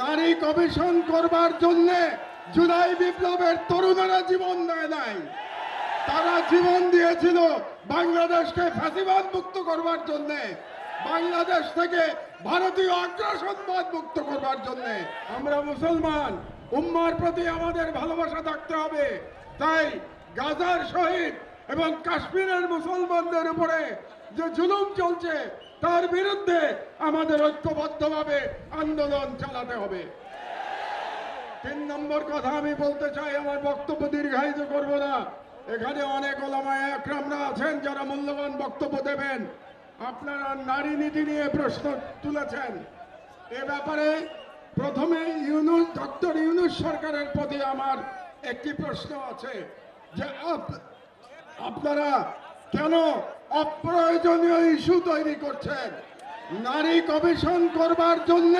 নারী কমিশন করবার জন্য জুলাই বিপ্লবের তরুণেরা জীবন দেয় নাই। তারা জীবন দিয়েছিল বাংলাদেশকে ফ্যাসিবাদ মুক্ত করবার জন্য, বাংলাদেশ থেকে ভারতীয় আগ্রাসনবাদ মুক্ত করবার জন্য। আমরা মুসলমান, উম্মার প্রতি আমাদের ভালোবাসা থাকতে হবে। তাই গাজার শহীদ এবং কাশ্মীরের মুসলমানদের উপরে যে জুলুম চলছে, তার বিরুদ্ধে আমাদের ঐক্যবদ্ধভাবে আন্দোলন চালাতে হবে। তিন নম্বর কথা আমি বলতে চাই, আমার বক্তব্য দীর্ঘায়িত করব না। এখানে অনেক ওলামায় একরামরা আছেন, যারা মূল্যবান বক্তব্য দেবেন। আপনারা নারী নীতি নিয়ে প্রশ্ন তুলেছেন। এ ব্যাপারে প্রথমে ইউনুস, ডক্টর ইউনুস সরকারের প্রতি আমার একটি প্রশ্ন আছে যে আপনারা কেন অপ্রয়োজনীয় ইস্যু তৈরি করছেন? নারী কমিশন করবার জন্য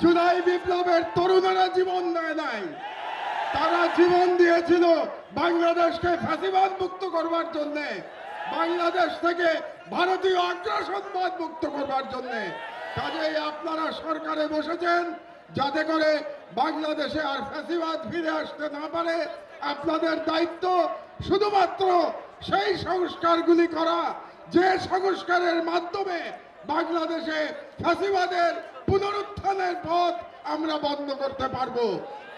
জুলাই বিপ্লবের তরুণেরা জীবন দেয় নাই। তারা জীবন দিয়েছিল বাংলাদেশকে ফ্যাসিবাদ মুক্ত করবার জন্য, বাংলাদেশ থেকে ভারতীয় আগ্রাসনবাদ মুক্ত করবার জন্য। কাজেই আপনারা সরকারে বসেছেন যাতে করে বাংলাদেশে আর ফ্যাসিবাদ ফিরে আসতে না পারে। আপনাদের দায়িত্ব শুধুমাত্র সেই সংস্কারগুলি করা, যে সংস্কারের মাধ্যমে বাংলাদেশে ফ্যাসিবাদের পুনরুত্থানের পথ আমরা বন্ধ করতে পারব।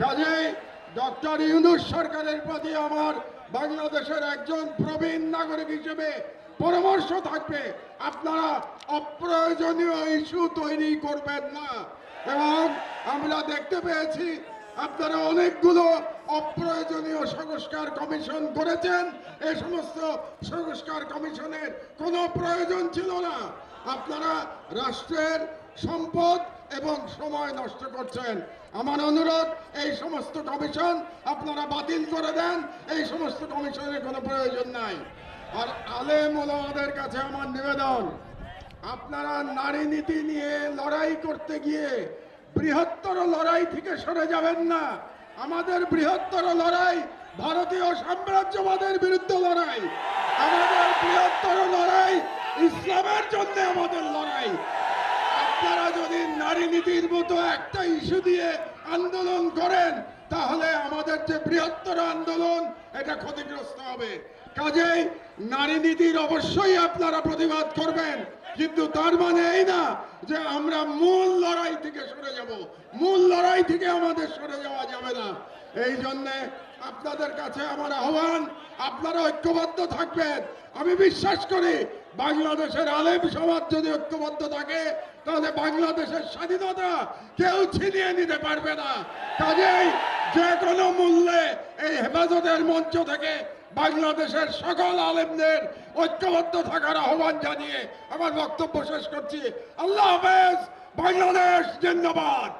কাজেই ডক্টর ইউনুস সরকারের প্রতি আমার বাংলাদেশের একজন প্রবীণ নাগরিক হিসেবে পরামর্শ থাকবে, আপনারা অপ্রয়োজনীয় ইস্যু তৈরি করবেন না। এবং আমরা দেখতে পেয়েছি আপনারা অনেকগুলো অপ্রয়োজনীয় সংস্কার কমিশন করেছেন। এই সমস্ত সংস্কার কমিশনের কোনো প্রয়োজন ছিল না। আপনারা রাষ্ট্রের সম্পদ এবং সময় নষ্ট করছেন। আমার অনুরোধ, এই সমস্ত কমিশন আপনারা বাতিল করে দেন। এই সমস্ত কমিশনের কোনো প্রয়োজন নাই। আর আলেম ওলামাদের কাছে আমার নিবেদন, আপনারা নারী নীতি নিয়ে লড়াই করতে গিয়ে বৃহত্তর লড়াই থেকে সরে যাবেন না। আমাদের বৃহত্তর লড়াই ভারতীয় সাম্রাজ্যবাদের বিরুদ্ধে লড়াই। আমাদের বৃহত্তর লড়াই ইসলামের জন্য আমাদের লড়াই। আপনারা যদি নারী নীতির মতো একটা ইস্যু দিয়ে আন্দোলন করেন, তাহলে আমাদের যে বৃহত্তর আন্দোলন, এটা ক্ষতিগ্রস্ত হবে। কাজেই নারী নীতির অবশ্যই আপনারা প্রতিবাদ করবেন। কিন্তু তার মানে এই না যে আমরা মূল লড়াই থেকে সরে যাব। মূল লড়াই থেকে আমাদের সরে যাওয়া যাবে না। এই জন্যে আপনাদের কাছে আমার আহ্বান, আপনারা ঐক্যবদ্ধ থাকবেন। আমি বিশ্বাস করি বাংলাদেশের আলেম সমাজ যদি ঐক্যবদ্ধ থাকে, তাহলে বাংলাদেশের স্বাধীনতা কেউ ছিনিয়ে নিতে পারবে না। কাজেই যে কোনো মূল্যে এই হেফাজতের মঞ্চ থেকে বাংলাদেশের সকল আলেমদের ঐক্যবদ্ধ থাকার আহ্বান জানিয়ে আমার বক্তব্য শেষ করছি। আল্লাহ হাফেজ, বাংলাদেশ জিন্দাবাদ।